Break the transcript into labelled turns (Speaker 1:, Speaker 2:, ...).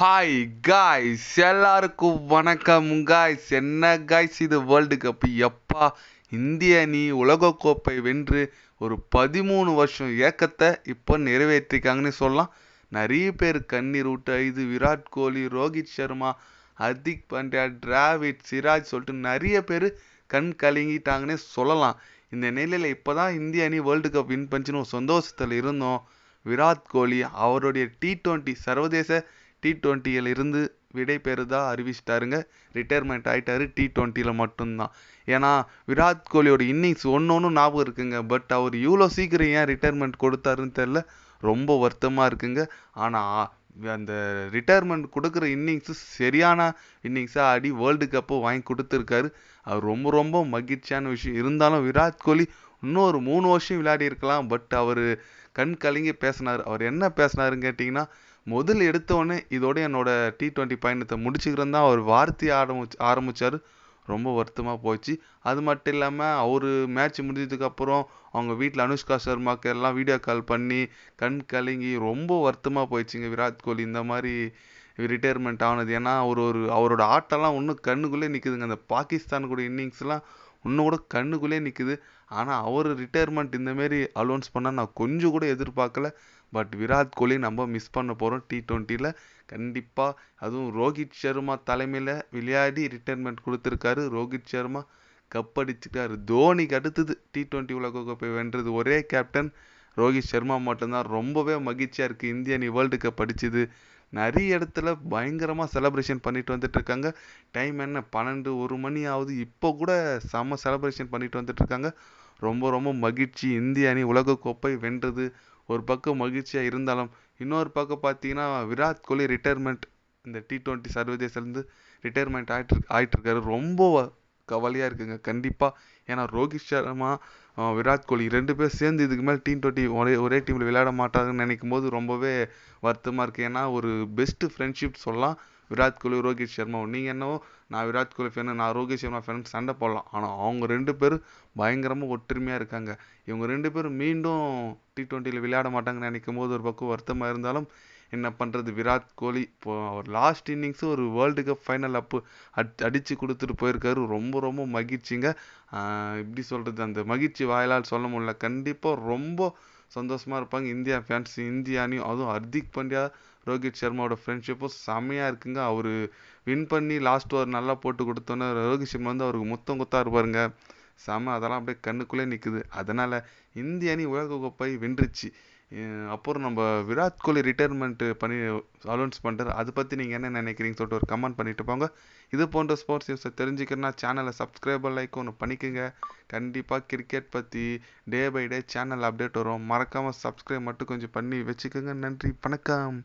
Speaker 1: Hi guys எல்லாருக்கும் வணக்கம் guys என்ன காய்ஸ் இது வேர்ல்டு கப் எப்பா இந்திய அணி உலகக்கோப்பை வென்று ஒரு பதிமூணு வருஷம் ஏக்கத்தை இப்போ நிறைவேற்றிருக்காங்கன்னு சொல்லலாம். நிறைய பேர் கண்ணீர் விட்டு இது விராட் கோலி ரோஹித் சர்மா ஹர்திக் பாண்டியா டிராவிட் சிராஜ் சொல்லிட்டு நிறைய பேர் கண் கலங்கிட்டாங்கன்னே சொல்லலாம். இந்த நிலையில் இப்போ தான் இந்திய அணி வேர்ல்டு கப் வின் பண்ணிச்சுன்னு ஒரு சந்தோஷத்தில் இருந்தோம். விராட் கோலி அவருடைய டி டுவெண்ட்டி சர்வதேச டி டுவெண்ட்டியில் இருந்து விடை பெறுதா அறிவிச்சிட்டாருங்க. ரிட்டையர்மெண்ட் ஆகிட்டாரு டி டுவெண்ட்டியில் மட்டும்தான். ஏன்னா விராட் கோலியோட இன்னிங்ஸ் ஒன்று ஒன்று ஞாபகம் இருக்குங்க. பட் அவர் இவ்வளோ சீக்கிரம் ஏன் ரிட்டையர்மெண்ட் கொடுத்தாருன்னு தெரில ரொம்ப வருத்தமாக இருக்குங்க. ஆனால் அந்த ரிட்டையர்மெண்ட் கொடுக்குற இன்னிங்ஸு சரியான இன்னிங்ஸாக ஆடி வேர்ல்டு கப்பு வாங்கி கொடுத்துருக்காரு. அவர் ரொம்ப ரொம்ப மகிழ்ச்சியான விஷயம். இருந்தாலும் விராட் கோலி இன்னும் ஒரு மூணு வருஷம் விளையாடி இருக்கலாம். பட் அவர் கண் கலங்கி பேசினார். அவர் என்ன பேசினாருன்னு கேட்டிங்கன்னா முதல் எடுத்தோடனே இதோட என்னோட டி ட்வெண்ட்டி பயணத்தை முடிச்சுக்கிறேன் தான் அவர் வார்த்தையை ஆரம்பிச்சு ஆரம்பித்தார் ரொம்ப வருத்தமாக போச்சு. அது மட்டும் இல்லாமல் அவர் மேட்ச் முடிஞ்சதுக்கப்புறம் அவங்க வீட்டில் அனுஷ்கா சர்மாக்கு எல்லாம் வீடியோ கால் பண்ணி கண் கலங்கி ரொம்ப வருத்தமாக போயிடுச்சுங்க. விராட் கோலி இந்த மாதிரி ரிட்டையர்மெண்ட் ஆனது. ஏன்னா அவர் ஒரு அவரோட ஆட்டம்லாம் இன்னும் கண்ணுக்குள்ளே நிற்குதுங்க அந்த பாகிஸ்தான் கூட இன்னிங்ஸ்லாம் இன்னும் கூட கண்ணுக்குள்ளே நிற்குது ஆனால் அவர் ரிட்டையர்மெண்ட் இந்தமாரி அலௌன்ஸ் பண்ணால் நான் கொஞ்சம் கூட எதிர்பார்க்கல. பட் விராட் கோலி நம்ம மிஸ் பண்ண போகிறோம் டி ட்வெண்ட்டியில் கண்டிப்பாக அதுவும் ரோஹித் சர்மா தலைமையில் விளையாடி ரிட்டையர்மெண்ட் கொடுத்துருக்காரு. ரோஹித் சர்மா கப் அடிச்சுட்டாரு தோனிக்கு அடுத்தது டி டுவெண்ட்டி உலகக்கோப்பை வென்றது ஒரே கேப்டன் ரோஹித் சர்மா மட்டும்தான் ரொம்பவே மகிழ்ச்சியாக இருக்குது இந்திய அணி வேர்ல்டு கப் அடிச்சுது. நிறைய இடத்துல பயங்கரமாக செலப்ரேஷன் பண்ணிட்டு வந்துட்டு இருக்காங்க. டைம் என்ன? பன்னெண்டு ஒரு மணி ஆகுது. இப்போ கூட செம்ம செலப்ரேஷன் பண்ணிட்டு வந்துட்டு இருக்காங்க. ரொம்ப ரொம்ப மகிழ்ச்சி. இந்திய அணி உலகக்கோப்பை வென்றது. ஒரு பக்கம் மகிழ்ச்சியாக இருந்தாலும் இன்னொரு பக்கம் பார்த்தீங்கன்னா விராட் கோலி ரிட்டையர்மெண்ட் இந்த டி டுவெண்ட்டி சர்வதேசிலேருந்து ரிட்டையர்மெண்ட் ஆகிட்டு ஆகிட்டுருக்காரு ரொம்ப கவலையாக இருக்குங்க. கண்டிப்பாக ஏன்னா ரோஹித் சர்மா விராட் கோலி ரெண்டு பேர் சேர்ந்து இதுக்கு மேலே டீம் டுவெண்ட்டி ஒரே ஒரே டீமில் விளையாட மாட்டாங்கன்னு நினைக்கும் போது ரொம்பவே வருத்தமாக இருக்குது ஏன்னா ஒரு பெஸ்ட்டு ஃப்ரெண்ட்ஷிப் சொல்லலாம். விராட் கோலி ரோஹித் சர்மா. நீங்கள் என்னவோ நான் விராட் கோலி ஃபேனு நான் ரோஹித் சர்மா ஃபேன் சண்டை போடலாம். ஆனால் அவங்க ரெண்டு பேரும் பயங்கரமாக ஒற்றுமையாக இருக்காங்க. இவங்க ரெண்டு பேரும் மீண்டும் டி ட்வெண்ட்டியில் விளையாட மாட்டாங்கன்னு நினைக்கும் போது ஒரு பக்கம் வருத்தமாக இருந்தாலும் என்ன பண்ணுறது விராட் கோலி இப்போ அவர் லாஸ்ட் இன்னிங்ஸு ஒரு வேர்ல்டு கப் ஃபைனல் அப்பு அட் அடித்து கொடுத்துட்டு போயிருக்காரு. ரொம்ப ரொம்ப மகிழ்ச்சிங்க. எப்படி சொல்கிறது அந்த மகிழ்ச்சி வாயிலால் சொல்ல முடியல. கண்டிப்பாக ரொம்ப சந்தோஷமாக இருப்பாங்க இந்தியா ஃபேன்ஸ் இந்திய அணியும். அதுவும் ஹர்திக் பாண்டியா ரோஹித் சர்மாவோட ஃப்ரெண்ட்ஷிப்பும் செம்மையாக இருக்குங்க. அவர் வின் பண்ணி லாஸ்ட் ஓவர் நல்லா போட்டு கொடுத்தோன்னே ரோஹித் சர்மா வந்து அவருக்கு முத்தம் குத்தா இருப்பாருங்க செம அதெல்லாம் அப்படியே கண்ணுக்குள்ளே நிற்குது அதனால் இந்திய அணி உலகக்கோப்பை வென்றுச்சு. அப்புறம் நம்ம விராட் கோலி ரிட்டையர்மெண்ட் பண்ணி அலௌன்ஸ் பண்ணுறாரு அதை பற்றி நீங்கள் என்ன நினைக்கிறீங்கன்னு சொல்லிட்டு ஒரு கமெண்ட் பண்ணிட்டு போங்க. இது போன்ற ஸ்போர்ட்ஸ் நியூஸை தெரிஞ்சுக்கணும்னா சேனலை சப்ஸ்கிரைபர் லைக் ஒன்று பண்ணிக்கோங்க. கண்டிப்பாக கிரிக்கெட் பற்றி day by day channel update வரும். மறக்காமல் சப்ஸ்கிரைப் மட்டும் கொஞ்சம் பண்ணி வச்சுக்கோங்க. நன்றி வணக்கம்.